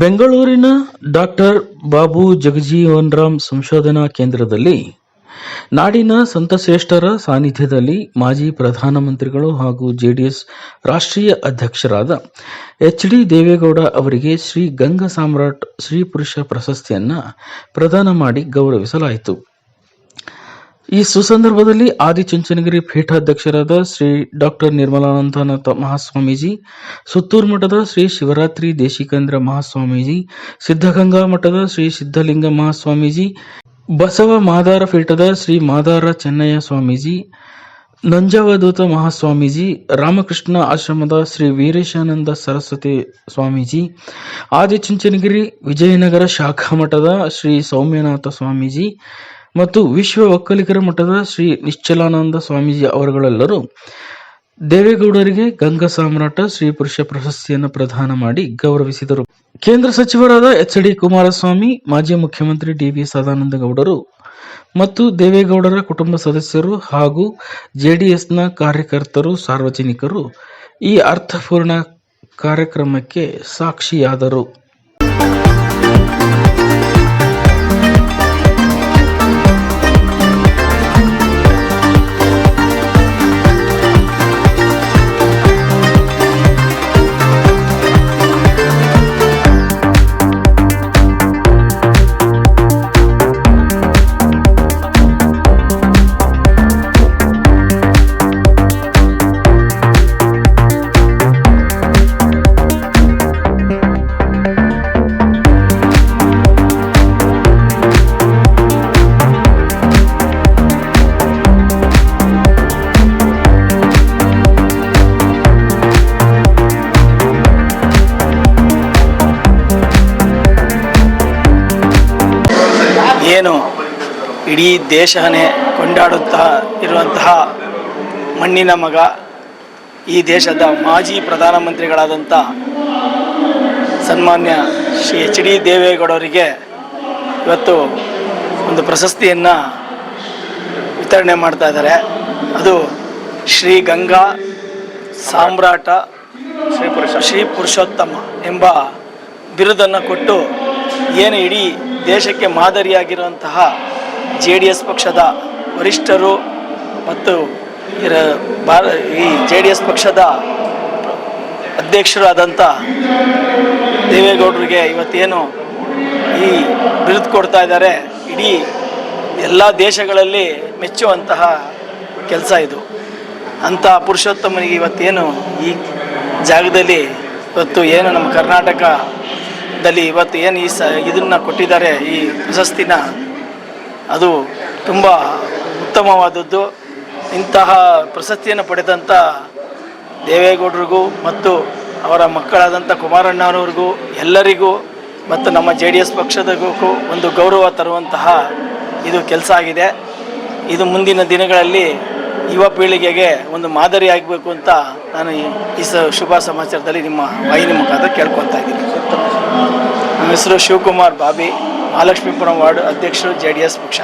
ಬೆಂಗಳೂರಿನ ಡಾಕ್ಟರ್ ಬಾಬು ಜಗಜೀವನ್ ರಾಮ್ ಸಂಶೋಧನಾ ಕೇಂದ್ರದಲ್ಲಿ ನಾಡಿನ ಸಂತಶ್ರೇಷ್ಠರ ಸಾನ್ನಿಧ್ಯದಲ್ಲಿ ಮಾಜಿ ಪ್ರಧಾನಮಂತ್ರಿಗಳು ಹಾಗೂ ಜೆಡಿಎಸ್ ರಾಷ್ಟ್ರೀಯ ಅಧ್ಯಕ್ಷರಾದ ಎಚ್ ಡಿ ದೇವೇಗೌಡ ಅವರಿಗೆ ಶ್ರೀ ಗಂಗಾ ಸಾಮ್ರಾಟ್ ಶ್ರೀ ಪುರುಷ ಪ್ರಶಸ್ತಿಯನ್ನು ಪ್ರದಾನ ಮಾಡಿ ಗೌರವಿಸಲಾಯಿತು. ಈ ಸುಸಂದರ್ಭದಲ್ಲಿ ಆದಿಚುಂಚನಗಿರಿ ಪೀಠಾಧ್ಯಕ್ಷರಾದ ಶ್ರೀ ಡಾಕ್ಟರ್ ನಿರ್ಮಲಾನಂದನಾಥ ಮಹಾಸ್ವಾಮೀಜಿ, ಸುತ್ತೂರು ಮಠದ ಶ್ರೀ ಶಿವರಾತ್ರಿ ದೇಶಿಕೇಂದ್ರ ಮಹಾಸ್ವಾಮೀಜಿ, ಸಿದ್ಧಗಂಗಾ ಮಠದ ಶ್ರೀ ಸಿದ್ಧಲಿಂಗ ಮಹಾಸ್ವಾಮೀಜಿ, ಬಸವ ಮಾದಾರ ಪೀಠದ ಶ್ರೀ ಮಾದಾರ ಚೆನ್ನಯ್ಯ ಸ್ವಾಮೀಜಿ, ನಂಜಾವಧೂತ ಮಹಾಸ್ವಾಮೀಜಿ, ರಾಮಕೃಷ್ಣ ಆಶ್ರಮದ ಶ್ರೀ ವೀರೇಶಾನಂದ ಸರಸ್ವತಿ ಸ್ವಾಮೀಜಿ, ಆದಿಚುಂಚನಗಿರಿ ವಿಜಯನಗರ ಶಾಖಾ ಮಠದ ಶ್ರೀ ಸೌಮ್ಯನಾಥ ಸ್ವಾಮೀಜಿ ಮತ್ತು ವಿಶ್ವ ಒಕ್ಕಲಿಗರ ಮಠದ ಶ್ರೀ ನಿಶ್ಚಲಾನಂದ ಸ್ವಾಮೀಜಿ ಅವರುಗಳೆಲ್ಲರೂ ದೇವೇಗೌಡರಿಗೆ ಗಂಗಾ ಸಾಮ್ರಾಟ ಶ್ರೀ ಪುರುಷ ಪ್ರಶಸ್ತಿಯನ್ನು ಪ್ರದಾನ ಮಾಡಿ ಗೌರವಿಸಿದರು. ಕೇಂದ್ರ ಸಚಿವರಾದ ಎಚ್ ಡಿ ಕುಮಾರಸ್ವಾಮಿ, ಮಾಜಿ ಮುಖ್ಯಮಂತ್ರಿ ಡಿ ವಿ ಸದಾನಂದ ಗೌಡರು ಮತ್ತು ದೇವೇಗೌಡರ ಕುಟುಂಬ ಸದಸ್ಯರು ಹಾಗೂ ಜೆಡಿಎಸ್ನ ಕಾರ್ಯಕರ್ತರು, ಸಾರ್ವಜನಿಕರು ಈ ಅರ್ಥಪೂರ್ಣ ಕಾರ್ಯಕ್ರಮಕ್ಕೆ ಸಾಕ್ಷಿಯಾದರು. ಏನು ಇಡೀ ದೇಶನೇ ಕೊಂಡಾಡುತ್ತಾ ಇರುವಂತಹ ಮಣ್ಣಿನ ಮಗ ಈ ದೇಶದ ಮಾಜಿ ಪ್ರಧಾನಮಂತ್ರಿಗಳಾದಂಥ ಸನ್ಮಾನ್ಯ ಶ್ರೀ ಎಚ್ ಡಿ ದೇವೇಗೌಡರಿಗೆ ಇವತ್ತು ಒಂದು ಪ್ರಶಸ್ತಿಯನ್ನು ವಿತರಣೆ ಮಾಡ್ತಾ ಇದ್ದಾರೆ. ಅದು ಶ್ರೀ ಗಂಗಾ ಸಾಮ್ರಾಟ ಶ್ರೀ ಪುರುಷ ಶ್ರೀ ಪುರುಷೋತ್ತಮ ಎಂಬ ಬಿರುದನ್ನು ಕೊಟ್ಟು ಏನು ಇಡೀ ದೇಶಕ್ಕೆ ಮಾದರಿಯಾಗಿರುವಂತಹ ಜೆ ಡಿ ಎಸ್ ಪಕ್ಷದ ವರಿಷ್ಠರು ಮತ್ತು ಭಾರ ಈ ಜೆ ಡಿ ಎಸ್ ಪಕ್ಷದ ಅಧ್ಯಕ್ಷರಾದಂಥ ದೇವೇಗೌಡರಿಗೆ ಇವತ್ತೇನು ಈ ಬಿರುದು ಕೊಡ್ತಾ ಇದ್ದಾರೆ. ಇಡೀ ಎಲ್ಲ ದೇಶಗಳಲ್ಲಿ ಮೆಚ್ಚುವಂತಹ ಕೆಲಸ ಇದು. ಅಂಥ ಪುರುಷೋತ್ತಮನಿಗೆ ಇವತ್ತೇನು ಈ ಜಾಗದಲ್ಲಿ ಇವತ್ತು ಏನು ನಮ್ಮ ಕರ್ನಾಟಕದಲ್ಲಿ ಇವತ್ತು ಏನು ಈ ಸ ಇದನ್ನು ಕೊಟ್ಟಿದ್ದಾರೆ ಈ ಪ್ರಶಸ್ತಿನ, ಅದು ತುಂಬ ಉತ್ತಮವಾದದ್ದು. ಇಂತಹ ಪ್ರಶಸ್ತಿಯನ್ನು ಪಡೆದಂಥ ದೇವೇಗೌಡರಿಗೂ ಮತ್ತು ಅವರ ಮಕ್ಕಳಾದಂಥ ಕುಮಾರಣ್ಣನವ್ರಿಗೂ ಎಲ್ಲರಿಗೂ ಮತ್ತು ನಮ್ಮ ಜೆ ಡಿ ಎಸ್ ಪಕ್ಷದಗೂ ಒಂದು ಗೌರವ ತರುವಂತಹ ಇದು ಕೆಲಸ ಆಗಿದೆ. ಇದು ಮುಂದಿನ ದಿನಗಳಲ್ಲಿ ಯುವ ಪೀಳಿಗೆಗೆ ಒಂದು ಮಾದರಿ ಆಗಬೇಕು ಅಂತ ನಾನು ಈ ಸ ಶುಭ ಸಮಾಚಾರದಲ್ಲಿ ನಿಮ್ಮ ವಾಹಿನಿ ಮುಖಾಂತರ ಕೇಳ್ಕೊತಾ ನಮ್ಮ ಹೆಸರು ಶಿವಕುಮಾರ್ ಬಾಬಿ ಮಹಾಲಕ್ಷ್ಮೀಪುರಂ ವಾರ್ಡ್ ಅಧ್ಯಕ್ಷರು ಜೆ ಡಿ ಎಸ್ ಪಕ್ಷ